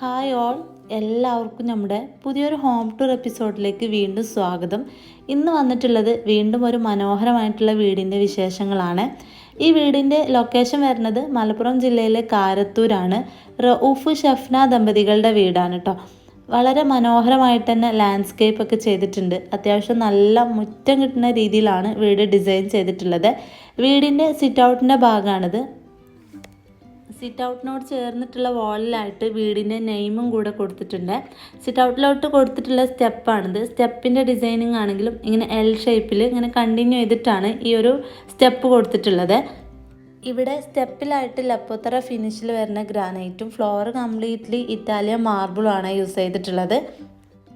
Hi all. എല്ലാവർക്കും നമ്മുടെ പുതിയൊരു ഹോം ടൂർ എപ്പിസോഡിലേക്ക് വീണ്ടും സ്വാഗതം. ഇന്ന് വന്നിട്ടുള്ളത് വീണ്ടും ഒരു മനോഹരമായിട്ടുള്ള വീടിന്റെ വിശേഷങ്ങളാണ്. ഈ വീടിന്റെ ലൊക്കേഷൻ വരുന്നത് മലപ്പുറം ജില്ലയിലെ കാരത്തൂരാണ്. റഊഫ് ഷഫ്ന ദമ്പതികളുടെ വീടാണ് കേട്ടോ വളരെ മനോഹരമായിട്ട് തന്നെ ലാൻഡ്സ്കേപ്പ് ഒക്കെ ചെയ്തിട്ടുണ്ട്. അത്യാവശ്യം നല്ല മുറ്റം കിട്ടുന്ന രീതിയിലാണ് വീട് ഡിസൈൻ ചെയ്തിട്ടുള്ളത്. വീടിന്റെ സിറ്റ് ഔട്ടിന്റെ ഭാഗമാണിത് സിറ്റ് ഔട്ടിനോട് ചേർന്നിട്ടുള്ള വാളിലായിട്ട് വീടിന്റെ നെയിമും കൂടെ കൊടുത്തിട്ടുണ്ട്. സിറ്റ് ഔട്ടിലോട്ട് കൊടുത്തിട്ടുള്ള സ്റ്റെപ്പാണിത്. സ്റ്റെപ്പിന്റെ ഡിസൈനിങ് ആണെങ്കിലും ഇങ്ങനെ എൽ ഷേപ്പിൽ ഇങ്ങനെ കണ്ടിന്യൂ ചെയ്തിട്ടാണ് ഈ ഒരു സ്റ്റെപ്പ് കൊടുത്തിട്ടുള്ളത്. ഇവിടെ സ്റ്റെപ്പിലായിട്ട് ലപ്പോത്തറ ഫിനിഷിൽ വരുന്ന ഗ്രാനൈറ്റും ഫ്ലോർ കംപ്ലീറ്റ്ലി ഇറ്റാലിയൻ മാർബിളുമാണ് യൂസ് ചെയ്തിട്ടുള്ളത്.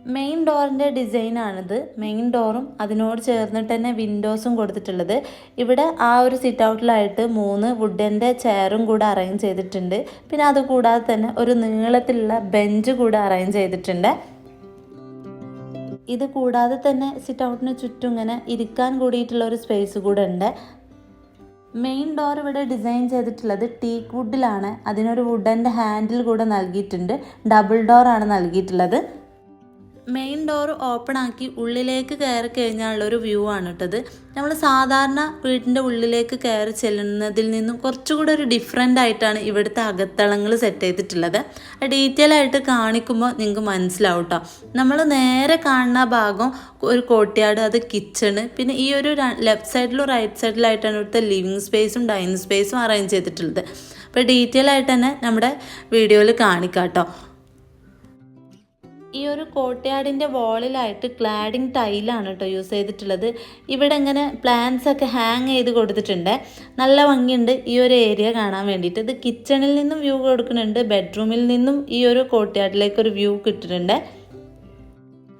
മെയിൻ ഡോറിന്റെ ഡിസൈനാണിത് മെയിൻ ഡോറും അതിനോട് ചേർന്നിട്ട് തന്നെ വിൻഡോസും കൊടുത്തിട്ടുള്ളത്. ഇവിടെ ആ ഒരു സിറ്റ് ഔട്ടിലായിട്ട് മൂന്ന് വുഡന്റെ ചെയറും കൂടെ അറേഞ്ച് ചെയ്തിട്ടുണ്ട്. പിന്നെ അതുകൂടാതെ തന്നെ ഒരു നീളത്തിലുള്ള ബെഞ്ച് കൂടെ അറേഞ്ച് ചെയ്തിട്ടുണ്ട്. ഇത് കൂടാതെ തന്നെ സിറ്റ് ഔട്ടിന് ചുറ്റും ഇങ്ങനെ ഇരിക്കാൻ കൂടിയിട്ടുള്ള ഒരു സ്പേസ് കൂടെ ഉണ്ട്. മെയിൻ ഡോർ ഇവിടെ ഡിസൈൻ ചെയ്തിട്ടുള്ളത് ടീക്ക് വുഡിലാണ് അതിനൊരു വുഡന്റെ ഹാൻഡിൽ കൂടെ നൽകിയിട്ടുണ്ട്. ഡബിൾ ഡോറാണ് നൽകിയിട്ടുള്ളത്. മെയിൻ ഡോർ ഓപ്പൺ ആക്കി ഉള്ളിലേക്ക് കയറി കഴിഞ്ഞാലുള്ള ഒരു വ്യൂ ആണ് കേട്ടത് നമ്മൾ സാധാരണ വീടിന്റെ ഉള്ളിലേക്ക് കയറി ചെല്ലുന്നതിൽ നിന്നും കുറച്ചുകൂടെ ഒരു ഡിഫറെന്റ് ആയിട്ടാണ് ഇവിടുത്തെ അകത്തളങ്ങൾ സെറ്റ് ചെയ്തിട്ടുള്ളത്. ഡീറ്റെയിൽ ആയിട്ട് കാണിക്കുമ്പോൾ നിങ്ങൾക്ക് മനസ്സിലാവും കേട്ടോ നമ്മൾ നേരെ കാണുന്ന ഭാഗം ഒരു കോട്ടയാട് അത് കിച്ചണ് പിന്നെ ഈ ഒരു ലെഫ്റ്റ് സൈഡിലും റൈറ്റ് സൈഡിലായിട്ടാണ് ഇവിടുത്തെ ലിവിങ് സ്പേസും ഡൈനിങ് സ്പേസും അറേഞ്ച് ചെയ്തിട്ടുള്ളത്. അപ്പോൾ ഡീറ്റെയിൽ ആയിട്ട് തന്നെ നമ്മുടെ വീഡിയോയിൽ കാണിക്കാം കേട്ടോ ഈ ഒരു കോട്ടയാടിന്റെ വോളിലായിട്ട് ക്ലാഡിങ് ടൈലാണ് കേട്ടോ യൂസ് ചെയ്തിട്ടുള്ളത്. ഇവിടെ ഇങ്ങനെ പ്ലാന്റ്സ് ഒക്കെ ഹാങ് ചെയ്ത് കൊടുത്തിട്ടുണ്ട്. നല്ല ഭംഗിയുണ്ട് ഈ ഒരു ഏരിയ കാണാൻ വേണ്ടിയിട്ട്. ഇത് കിച്ചണിൽ നിന്നും വ്യൂ കൊടുക്കുന്നുണ്ട്. ബെഡ്റൂമിൽ നിന്നും ഈ ഒരു കോട്ടയാടിലേക്ക് ഒരു വ്യൂ കിട്ടിയിട്ടുണ്ട്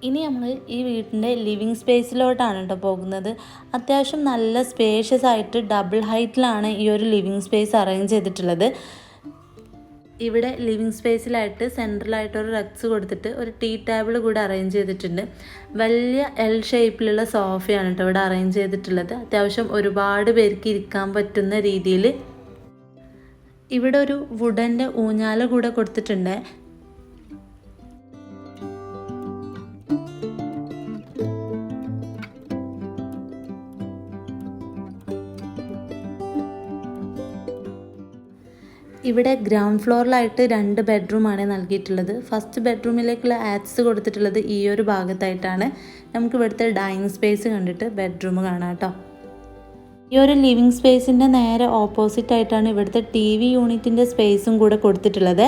ഇനി നമ്മൾ ഈ വീട്ടിന്റെ ലിവിങ് സ്പേസിലോട്ടാണ് കേട്ടോ പോകുന്നത്. അത്യാവശ്യം നല്ല സ്പേഷ്യസ് ആയിട്ട് ഡബിൾ ഹൈറ്റിലാണ് ഈ ഒരു ലിവിങ് സ്പേസ് അറേഞ്ച് ചെയ്തിട്ടുള്ളത്. ഇവിടെ ലിവിങ് സ്പേസിലായിട്ട് സെൻട്രലായിട്ട് ഒരു റക്സ് കൊടുത്തിട്ട് ഒരു ടീ ടേബിൾ കൂടെ അറേഞ്ച് ചെയ്തിട്ടുണ്ട്. വലിയ എൽ ഷേപ്പിലുള്ള സോഫയാണ് കേട്ടോ ഇവിടെ അറേഞ്ച് ചെയ്തിട്ടുള്ളത്. അത്യാവശ്യം ഒരുപാട് പേർക്ക് ഇരിക്കാൻ പറ്റുന്ന രീതിയിൽ ഇവിടെ ഒരു വുഡന്റെ ഊഞ്ഞാല കൂടെ കൊടുത്തിട്ടുണ്ട്. ഇവിടെ ഗ്രൗണ്ട് ഫ്ലോറിലായിട്ട് രണ്ട് ബെഡ്റൂമാണ് നൽകിയിട്ടുള്ളത്. ഫസ്റ്റ് ബെഡ്റൂമിലേക്കുള്ള ആക്സസ് കൊടുത്തിട്ടുള്ളത് ഈ ഒരു ഭാഗത്തായിട്ടാണ്. നമുക്ക് ഇവിടുത്തെ ഡൈനിങ് സ്പേസ് കണ്ടിട്ട് ബെഡ്റൂം കാണാം കേട്ടോ ഈ ഒരു ലിവിങ് സ്പേസിന്റെ നേരെ ഓപ്പോസിറ്റ് ആയിട്ടാണ് ഇവിടുത്തെ ടി വി യൂണിറ്റിന്റെ സ്പേസും കൂടെ കൊടുത്തിട്ടുള്ളത്.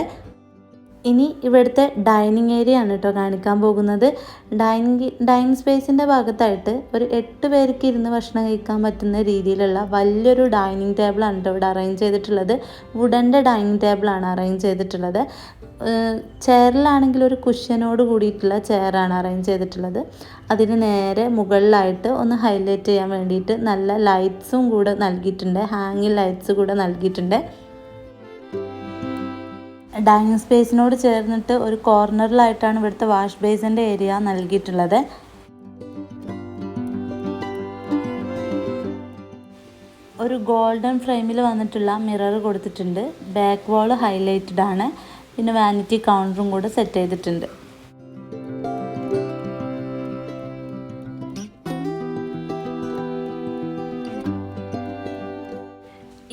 ഇനി ഇവിടുത്തെ ഡൈനിങ് ഏരിയ ആണ് കേട്ടോ കാണിക്കാൻ പോകുന്നത്. ഡൈനിങ് ഡൈനിങ് സ്പേസിന്റെ ഭാഗത്തായിട്ട് ഒരു എട്ട് പേർക്ക് ഇരുന്ന് ഭക്ഷണം കഴിക്കാൻ പറ്റുന്ന രീതിയിലുള്ള വലിയൊരു ഡൈനിങ് ടേബിളാണ് കേട്ടോ ഇവിടെ അറേഞ്ച് ചെയ്തിട്ടുള്ളത്. വുഡന്റെ ഡൈനിങ് ടേബിളാണ് അറേഞ്ച് ചെയ്തിട്ടുള്ളത്. ചെയറിലാണെങ്കിൽ ഒരു കുഷ്യനോട് കൂടിയിട്ടുള്ള ചെയറാണ് അറേഞ്ച് ചെയ്തിട്ടുള്ളത്. അതിന് നേരെ മുകളിലായിട്ട് ഒന്ന് ഹൈലൈറ്റ് ചെയ്യാൻ വേണ്ടിയിട്ട് നല്ല ലൈറ്റ്സും കൂടെ നൽകിയിട്ടുണ്ട്. ഹാങ്ങിങ് ലൈറ്റ്സ് കൂടെ നൽകിയിട്ടുണ്ട്. ഡൈനിങ് സ്പേസിനോട് ചേർന്നിട്ട് ഒരു കോർണറിലായിട്ടാണ് ഇവിടുത്തെ വാഷ് ബേസിന്റെ ഏരിയ നൽകിയിട്ടുള്ളത്. ഒരു ഗോൾഡൻ ഫ്രെയിമിൽ വന്നിട്ടുള്ള മിറർ കൊടുത്തിട്ടുണ്ട്. ബാക്ക് വാൾ ഹൈലൈറ്റഡ് ആണ്. പിന്നെ വാനിറ്റി കൗണ്ടറും കൂടെ സെറ്റ് ചെയ്തിട്ടുണ്ട്.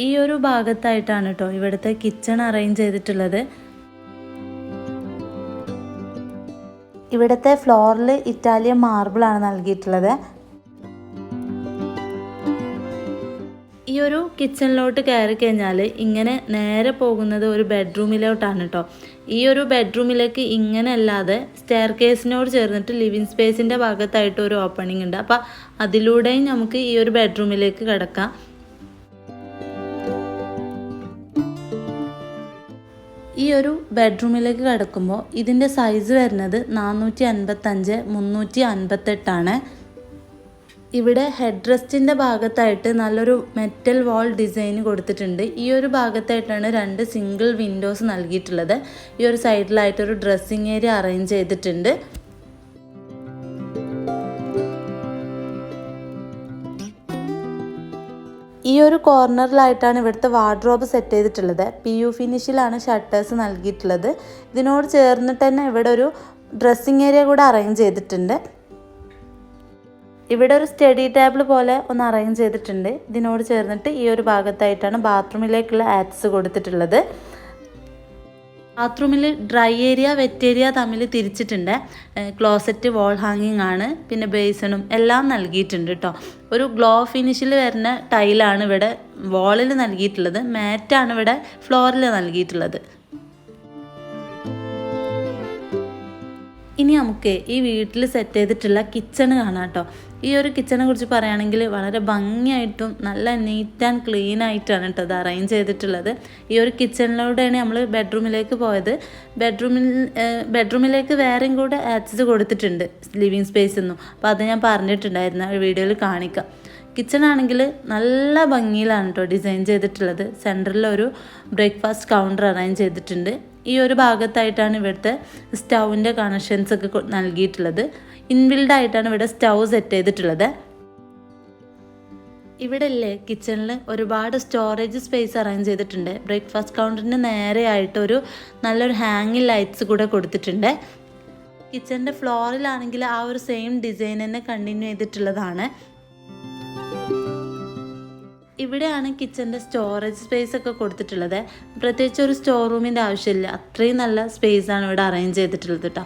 ഈ ഒരു ഭാഗത്തായിട്ടാണ് കേട്ടോ ഇവിടുത്തെ കിച്ചൺ അറേഞ്ച് ചെയ്തിട്ടുള്ളത്. ഇവിടുത്തെ ഫ്ലോറിൽ ഇറ്റാലിയൻ മാർബിളാണ് നൽകിയിട്ടുള്ളത്. ഈ ഒരു കിച്ചണിലോട്ട് കയറി കഴിഞ്ഞാൽ ഇങ്ങനെ നേരെ പോകുന്നത് ഒരു ബെഡ്റൂമിലോട്ടാണ് കേട്ടോ ഈ ഒരു ബെഡ്റൂമിലേക്ക് ഇങ്ങനെ അല്ലാതെ സ്റ്റെയർ കേസിനോട് ചേർന്നിട്ട് ലിവിങ് സ്പേസിന്റെ ഭാഗത്തായിട്ട് ഒരു ഓപ്പണിംഗ് ഉണ്ട്. അപ്പോൾ അതിലൂടെയും നമുക്ക് ഈ ഒരു ബെഡ്റൂമിലേക്ക് കിടക്കാം. ഈ ഒരു ബെഡ്റൂമിലേക്ക് കിടക്കുമ്പോൾ ഇതിന്റെ സൈസ് വരുന്നത് നാനൂറ്റി അൻപത്തഞ്ച് മുന്നൂറ്റി അൻപത്തെട്ടാണ് ഇവിടെ ഹെഡ് റെസ്റ്റിന്റെ ഭാഗത്തായിട്ട് നല്ലൊരു മെറ്റൽ വാൾ ഡിസൈൻ കൊടുത്തിട്ടുണ്ട്. ഈ ഒരു ഭാഗത്തായിട്ടാണ് രണ്ട് സിംഗിൾ വിൻഡോസ് നൽകിയിട്ടുള്ളത്. ഈ ഒരു സൈഡിലായിട്ടൊരു ഡ്രസ്സിങ് ഏരിയ അറേഞ്ച് ചെയ്തിട്ടുണ്ട്. ഈ ഒരു കോർണറിലായിട്ടാണ് ഇവിടുത്തെ വാർഡ്രോബ് സെറ്റ് ചെയ്തിട്ടുള്ളത്. പി യു ഫിനിഷിലാണ് ഷട്ടേഴ്സ് നൽകിയിട്ടുള്ളത്. ഇതിനോട് ചേർന്നിട്ട് തന്നെ ഇവിടെ ഒരു ഡ്രസ്സിങ് ഏരിയ കൂടെ അറേഞ്ച് ചെയ്തിട്ടുണ്ട്. ഇവിടെ ഒരു സ്റ്റഡി ടേബിൾ പോലെ ഒന്ന് അറേഞ്ച് ചെയ്തിട്ടുണ്ട്. ഇതിനോട് ചേർന്നിട്ട് ഈ ഒരു ഭാഗത്തായിട്ടാണ് ബാത്റൂമിലേക്കുള്ള ആപ്സ് കൊടുത്തിട്ടുള്ളത്. ബാത്റൂമിൽ ഡ്രൈ ഏരിയ വെറ്റ് ഏരിയ തമ്മിൽ തിരിച്ചിട്ടുണ്ട്. ക്ലോസറ്റ് വാൾ ഹാങ്ങിങ് ആണ്. പിന്നെ ബേസണും എല്ലാം നൽകിയിട്ടുണ്ട് കേട്ടോ ഒരു ഗ്ലോ ഫിനിഷിൽ വരുന്ന ടൈലാണ് ഇവിടെ വാളിൽ നൽകിയിട്ടുള്ളത്. മാറ്റാണ് ഇവിടെ ഫ്ലോറിൽ നൽകിയിട്ടുള്ളത്. ഇനി നമുക്ക് ഈ വീട്ടിൽ സെറ്റ് ചെയ്തിട്ടുള്ള കിച്ചൺ കാണാം കേട്ടോ ഈ ഒരു കിച്ചണെ കുറിച്ച് പറയുകയാണെങ്കിൽ വളരെ ഭംഗിയായിട്ടും നല്ല നീറ്റ് ആൻഡ് ക്ലീൻ ആയിട്ടാണ് കേട്ടോ അത് അറേഞ്ച് ചെയ്തിട്ടുള്ളത്. ഈ ഒരു കിച്ചണിലൂടെയാണ് നമ്മൾ ബെഡ്റൂമിലേക്ക് പോയത്. ബെഡ്റൂമിൽ ബെഡ്റൂമിലേക്ക് വേറെയും കൂടെ ആക്സസ് കൊടുത്തിട്ടുണ്ട് ലിവിങ് സ്പേസ് ഒന്നും അപ്പോൾ അത് ഞാൻ പറഞ്ഞിട്ടുണ്ടായിരുന്നു. വീഡിയോയിൽ കാണിക്കാം. കിച്ചൺ ആണെങ്കിൽ നല്ല ഭംഗിയിലാണ് കേട്ടോ ഡിസൈൻ ചെയ്തിട്ടുള്ളത്. സെന്ററിൽ ഒരു ബ്രേക്ക്ഫാസ്റ്റ് കൗണ്ടർ അറേഞ്ച് ചെയ്തിട്ടുണ്ട്. ഈ ഒരു ഭാഗത്തായിട്ടാണ് ഇവിടുത്തെ സ്റ്റൗവിന്റെ കണക്ഷൻസ് ഒക്കെ നൽകിയിട്ടുള്ളത്. ഇൻബിൽഡ് ആയിട്ടാണ് ഇവിടെ സ്റ്റൗ സെറ്റ് ചെയ്തിട്ടുള്ളത്. ഇവിടെ അല്ലേ കിച്ചണിൽ ഒരുപാട് സ്റ്റോറേജ് സ്പേസ് അറേഞ്ച് ചെയ്തിട്ടുണ്ട്. ബ്രേക്ക്ഫാസ്റ്റ് കൗണ്ടറിന് നേരെയായിട്ട് ഒരു നല്ലൊരു ഹാങ്ങിങ് ലൈറ്റ്സ് കൂടെ കൊടുത്തിട്ടുണ്ട്. കിച്ചണിന്റെ ഫ്ലോറിലാണെങ്കിൽ ആ ഒരു സെയിം ഡിസൈൻ തന്നെ കണ്ടിന്യൂ ചെയ്തിട്ടുള്ളതാണ്. ഇവിടെയാണ് കിച്ചന്റെ സ്റ്റോറേജ് സ്പേസ് ഒക്കെ കൊടുത്തിട്ടുള്ളത്. പ്രത്യേകിച്ച് ഒരു സ്റ്റോർ റൂമിന്റെ ആവശ്യമില്ല. അത്രയും നല്ല സ്പേസ് ആണ് ഇവിടെ അറേഞ്ച് ചെയ്തിട്ടുള്ളത് കേട്ടോ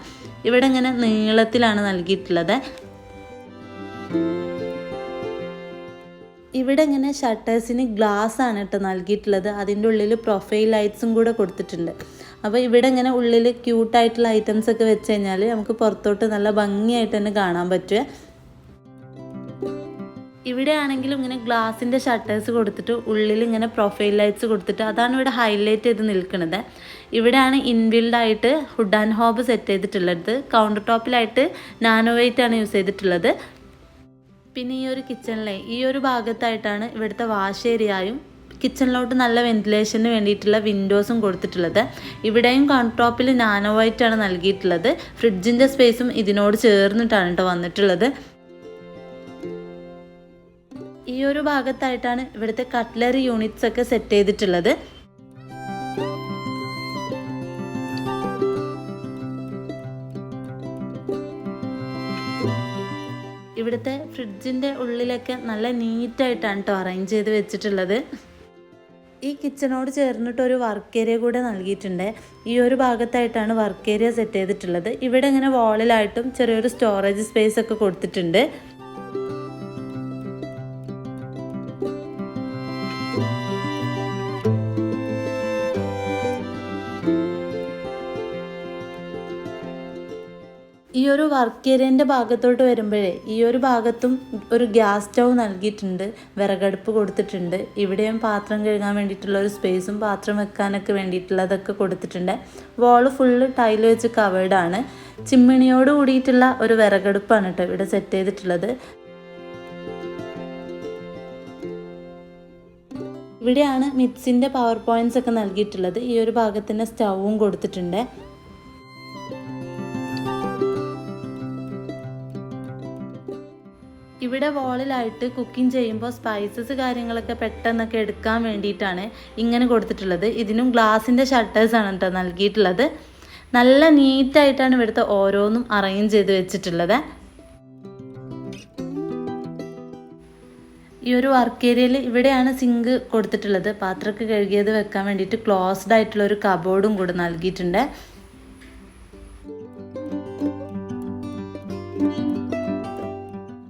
ഇവിടെ ഇങ്ങനെ നീളത്തിലാണ് നൽകിയിട്ടുള്ളത്. ഇവിടെ ഇങ്ങനെ ഷട്ടേഴ്സിന് ഗ്ലാസ് ആണ് കേട്ടോ നൽകിയിട്ടുള്ളത്. അതിന്റെ ഉള്ളിൽ പ്രൊഫൈൽ ലൈറ്റ്സും കൂടെ കൊടുത്തിട്ടുണ്ട്. അപ്പോൾ ഇവിടെ ഇങ്ങനെ ഉള്ളിൽ ക്യൂട്ടായിട്ടുള്ള ഐറ്റംസ് ഒക്കെ വെച്ച് കഴിഞ്ഞാൽ നമുക്ക് പുറത്തോട്ട് നല്ല ഭംഗിയായിട്ട് തന്നെ കാണാൻ പറ്റുമേ ഇവിടെ ആണെങ്കിലും ഇങ്ങനെ ഗ്ലാസിന്റെ ഷട്ടേഴ്സ് കൊടുത്തിട്ട് ഉള്ളിൽ ഇങ്ങനെ പ്രൊഫൈൽ ലൈറ്റ്സ് കൊടുത്തിട്ട് അതാണ് ഇവിടെ ഹൈലൈറ്റ് ചെയ്ത് നിൽക്കുന്നത് ഇവിടെയാണ് ഇൻബിൽഡ് ആയിട്ട് ഹുഡ് ആൻഡ് ഹോബ് സെറ്റ് ചെയ്തിട്ടുള്ളത്. കൗണ്ടർ ടോപ്പിലായിട്ട് നാനോ വെയിറ്റ് ആണ് യൂസ് ചെയ്തിട്ടുള്ളത്. പിന്നെ ഈ ഒരു കിച്ചണിലെ ഈ ഒരു ഭാഗത്തായിട്ടാണ് ഇവിടുത്തെ വാഷ് ഏരിയയും കിച്ചണിലോട്ട് നല്ല വെന്റിലേഷന് വേണ്ടിയിട്ടുള്ള വിൻഡോസും കൊടുത്തിട്ടുള്ളത്. ഇവിടെയും കൗണ്ടർ ടോപ്പിൽ നാനോ വൈറ്റ് ആണ് നൽകിയിട്ടുള്ളത്. ഫ്രിഡ്ജിന്റെ സ്പേസും ഇതിനോട് ചേർന്നിട്ടാണ് കേട്ടോ വന്നിട്ടുള്ളത്. ഈ ഒരു ഭാഗത്തായിട്ടാണ് ഇവിടുത്തെ കട്ട്ലറി യൂണിറ്റ്സ് ഒക്കെ സെറ്റ് ചെയ്തിട്ടുള്ളത്. ഇവിടുത്തെ ഫ്രിഡ്ജിന്റെ ഉള്ളിലൊക്കെ നല്ല നീറ്റായിട്ടാണ് കേട്ടോ അറേഞ്ച് ചെയ്ത് വെച്ചിട്ടുള്ളത്. ഈ കിച്ചണോട് ചേർന്നിട്ട് ഒരു വർക്ക് ഏരിയ കൂടെ നൽകിയിട്ടുണ്ട്. ഈ ഒരു ഭാഗത്തായിട്ടാണ് വർക്ക് ഏരിയ സെറ്റ് ചെയ്തിട്ടുള്ളത്. ഇവിടെ ഇങ്ങനെ വാളിലായിട്ടും ചെറിയൊരു സ്റ്റോറേജ് സ്പേസ് ഒക്കെ കൊടുത്തിട്ടുണ്ട്. വർക്ക് ഏരിയന്റെ ഭാഗത്തോട്ട് വരുമ്പോഴേ ഈ ഒരു ഭാഗത്തും ഒരു ഗ്യാസ് സ്റ്റൗ നൽകിയിട്ടുണ്ട്. വിറകടുപ്പ് കൊടുത്തിട്ടുണ്ട്. ഇവിടെയും പാത്രം കഴുകാൻ വേണ്ടിയിട്ടുള്ള ഒരു സ്പേസും പാത്രം വെക്കാനൊക്കെ വേണ്ടിയിട്ടുള്ളതൊക്കെ കൊടുത്തിട്ടുണ്ട്. വാൾ ഫുള്ള് ടൈൽ വെച്ച് കവേർഡാണ് ചിമ്മിണിയോട് കൂടിയിട്ടുള്ള ഒരു വിറകടുപ്പാണ് കേട്ടോ ഇവിടെ സെറ്റ് ചെയ്തിട്ടുള്ളത്. ഇവിടെയാണ് മിക്സിന്റെ പവർ പോയിന്റ്സ് ഒക്കെ നൽകിയിട്ടുള്ളത്. ഈ ഒരു ഭാഗത്തിന് സ്റ്റൗവും കൊടുത്തിട്ടുണ്ട്. ഇവിടെ വോളിലായിട്ട് കുക്കിംഗ് ചെയ്യുമ്പോൾ സ്പൈസസ് കാര്യങ്ങളൊക്കെ പെട്ടെന്നൊക്കെ എടുക്കാൻ വേണ്ടിയിട്ടാണ് ഇങ്ങനെ കൊടുത്തിട്ടുള്ളത്. ഇതിനും ഗ്ലാസിന്റെ ഷട്ടേഴ്സാണ് കേട്ടോ നൽകിയിട്ടുള്ളത്. നല്ല നീറ്റായിട്ടാണ് ഇവിടുത്തെ ഓരോന്നും അറേഞ്ച് ചെയ്ത് വെച്ചിട്ടുള്ളത്. ഈ ഒരു വർക്ക് ഏരിയയിൽ ഇവിടെയാണ് സിങ്ക് കൊടുത്തിട്ടുള്ളത്. പാത്രമൊക്കെ കഴുകിയത് വെക്കാൻ വേണ്ടിയിട്ട് ക്ലോസ്ഡ് ആയിട്ടുള്ള ഒരു കബോർഡും കൂടെ നൽകിയിട്ടുണ്ട്.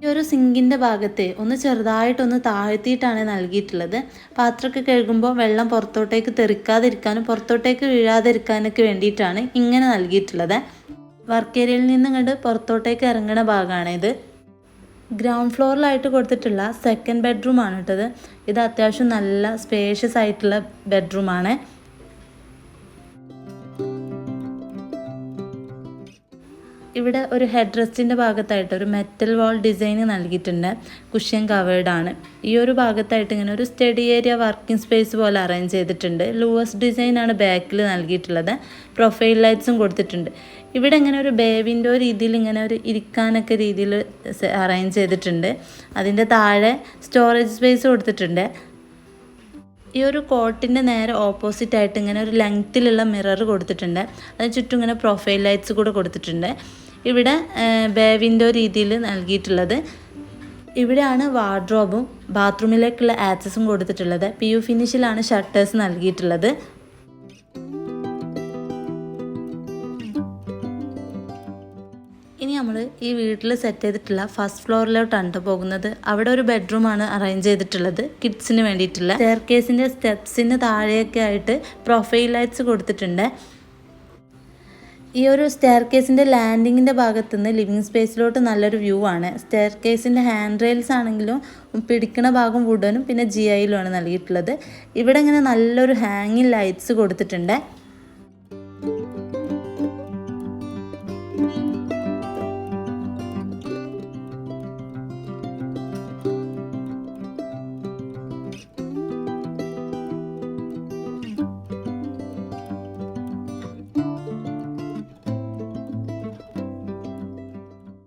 ഈ ഒരു സിങ്കിന്റെ ഭാഗത്ത് ഒന്ന് ചെറുതായിട്ടൊന്ന് താഴ്ത്തിയിട്ടാണ് നൽകിയിട്ടുള്ളത്. പാത്രമൊക്കെ കഴുകുമ്പോൾ വെള്ളം പുറത്തോട്ടേക്ക് തെറിക്കാതിരിക്കാനും പുറത്തോട്ടേക്ക് വീഴാതിരിക്കാനൊക്കെ വേണ്ടിയിട്ടാണ് ഇങ്ങനെ നൽകിയിട്ടുള്ളത്. വർക്ക് ഏരിയയിൽ നിന്ന് കണ്ട് പുറത്തോട്ടേക്ക് ഇറങ്ങുന്ന ഭാഗമാണ് ഇത്. ഗ്രൗണ്ട് ഫ്ലോറിലായിട്ട് കൊടുത്തിട്ടുള്ള സെക്കൻഡ് ബെഡ്റൂമാണ് കേട്ടത്. ഇത് അത്യാവശ്യം നല്ല സ്പേഷ്യസ് ആയിട്ടുള്ള ബെഡ്റൂമാണ് ഇവിടെ ഒരു ഹെഡ് റെസ്റ്റിന്റെ ഭാഗത്തായിട്ട് ഒരു മെറ്റൽ വാൾ ഡിസൈൻ നൽകിയിട്ടുണ്ട്. കുഷ്യൻ കവേർഡാണ് ഈ ഒരു ഭാഗത്തായിട്ട് ഇങ്ങനെ ഒരു സ്റ്റഡി ഏരിയ വർക്കിംഗ് സ്പേസ് പോലെ അറേഞ്ച് ചെയ്തിട്ടുണ്ട്. ലൂവസ് ഡിസൈൻ ആണ് ബാക്കിൽ നൽകിയിട്ടുള്ളത്. പ്രൊഫൈൽ ലൈറ്റ്സും കൊടുത്തിട്ടുണ്ട്. ഇവിടെ ഇങ്ങനെ ഒരു ബേ വിൻഡോ രീതിയിൽ ഇങ്ങനെ ഒരു ഇരിക്കാനൊക്കെ രീതിയിൽ അറേഞ്ച് ചെയ്തിട്ടുണ്ട്. അതിന്റെ താഴെ സ്റ്റോറേജ് സ്പേസ് കൊടുത്തിട്ടുണ്ട്. ഈ ഒരു കോട്ടിന്റെ നേരെ ഓപ്പോസിറ്റ് ആയിട്ട് ഇങ്ങനെ ഒരു ലെങ്ത്തിലുള്ള മിറർ കൊടുത്തിട്ടുണ്ട്. അതിന് ചുറ്റും ഇങ്ങനെ പ്രൊഫൈൽ ലൈറ്റ്സ് കൂടെ കൊടുത്തിട്ടുണ്ട്. ഇവിടെ ബേവിന്റെ രീതിയിൽ നൽകിയിട്ടുള്ളത്. ഇവിടെയാണ് വാർഡ്രോബും ബാത്റൂമിലേക്കുള്ള ആക്സസും കൊടുത്തിട്ടുള്ളത്. പി യു ഫിനിഷിലാണ് ഷട്ടേഴ്സ് നൽകിയിട്ടുള്ളത്. ഇനി നമ്മൾ ഈ വീട്ടിൽ സെറ്റ് ചെയ്തിട്ടുള്ള ഫസ്റ്റ് ഫ്ലോറിലോട്ടാണ് ട്ടോ പോകുന്നത്. അവിടെ ഒരു ബെഡ്റൂമാണ് അറേഞ്ച് ചെയ്തിട്ടുള്ളത് കിഡ്സിന് വേണ്ടിയിട്ടുള്ള. സ്റ്റെയർ കേസിന്റെ സ്റ്റെപ്സിന് താഴെയൊക്കെ ആയിട്ട് പ്രൊഫൈൽ ലൈറ്റ്സ് കൊടുത്തിട്ടുണ്ട്. ഈ ഒരു സ്റ്റെയർ കേസിന്റെ ലാൻഡിങ്ങിന്റെ ഭാഗത്തുനിന്ന് ലിവിങ് സ്പേസിലോട്ട് നല്ലൊരു വ്യൂ ആണ്. സ്റ്റെയർ കേസിന്റെ ഹാൻഡ് റെയിൽസ് ആണെങ്കിലും പിടിക്കുന്ന ഭാഗം വുഡനും പിന്നെ ജി ഐയിലുമാണ് നൽകിയിട്ടുള്ളത്. ഇവിടെ ഇങ്ങനെ നല്ലൊരു ഹാങ്ങിങ് ലൈറ്റ്സ് കൊടുത്തിട്ടുണ്ട്.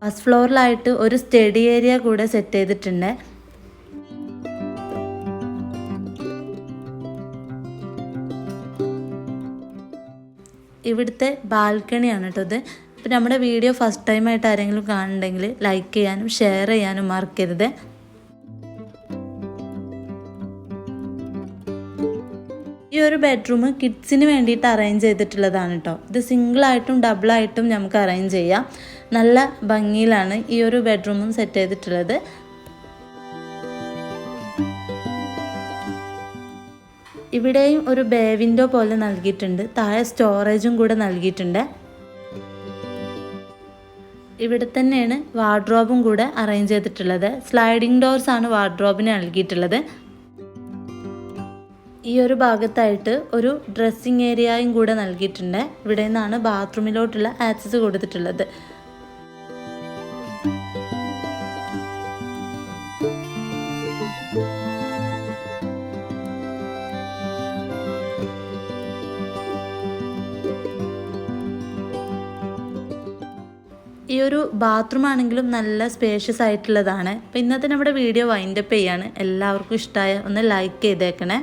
ഫസ്റ്റ് ഫ്ലോറിലായിട്ട് ഒരു സ്റ്റഡി ഏരിയ കൂടെ സെറ്റ് ചെയ്തിട്ടുണ്ട്. ഇവിടുത്തെ ബാൽക്കണിയാണ് കേട്ടോ ഇത്. ഇപ്പം നമ്മുടെ വീഡിയോ ഫസ്റ്റ് ടൈം ആയിട്ട് ആരെങ്കിലും കാണുന്നുണ്ടെങ്കിൽ ലൈക്ക് ചെയ്യാനും ഷെയർ ചെയ്യാനും മറക്കരുത്. ഈ ഒരു ബെഡ്റൂം കിഡ്സിന് വേണ്ടിയിട്ട് അറേഞ്ച് ചെയ്തിട്ടുള്ളതാണ് കേട്ടോ. ഇത് സിംഗിളായിട്ടും ഡബിളായിട്ടും നമുക്ക് അറേഞ്ച് ചെയ്യാം. നല്ല ഭംഗിയിലാണ് ഈ ഒരു ബെഡ്റൂമും സെറ്റ് ചെയ്തിട്ടുള്ളത്. ഇവിടെയും ഒരു ബേ വിൻഡോ പോലെ നൽകിയിട്ടുണ്ട്. താഴെ സ്റ്റോറേജും കൂടെ നൽകിയിട്ടുണ്ട്. ഇവിടെ തന്നെയാണ് വാർഡ്രോബും കൂടെ അറേഞ്ച് ചെയ്തിട്ടുള്ളത്. സ്ലൈഡിംഗ് ഡോർസ് ആണ് വാർഡ്രോബിന് നൽകിയിട്ടുള്ളത്. ഈ ഒരു ഭാഗത്തായിട്ട് ഒരു ഡ്രസ്സിങ് ഏരിയയും കൂടെ നൽകിയിട്ടുണ്ട്. ഇവിടെ നിന്നാണ് ബാത്റൂമിലോട്ടുള്ള ആക്സസ് കൊടുത്തിട്ടുള്ളത്. ഈ ഒരു ബാത്റൂം ആണെങ്കിലും നല്ല സ്പേഷ്യസ് ആയിട്ടുള്ളതാണ്. അപ്പോൾ ഇന്നത്തെ നമ്മുടെ വീഡിയോ വൈൻഡപ്പ് ചെയ്യാണ്. എല്ലാവർക്കും ഇഷ്ടമായ ഒന്ന് ലൈക്ക് ചെയ്തേക്കണേ.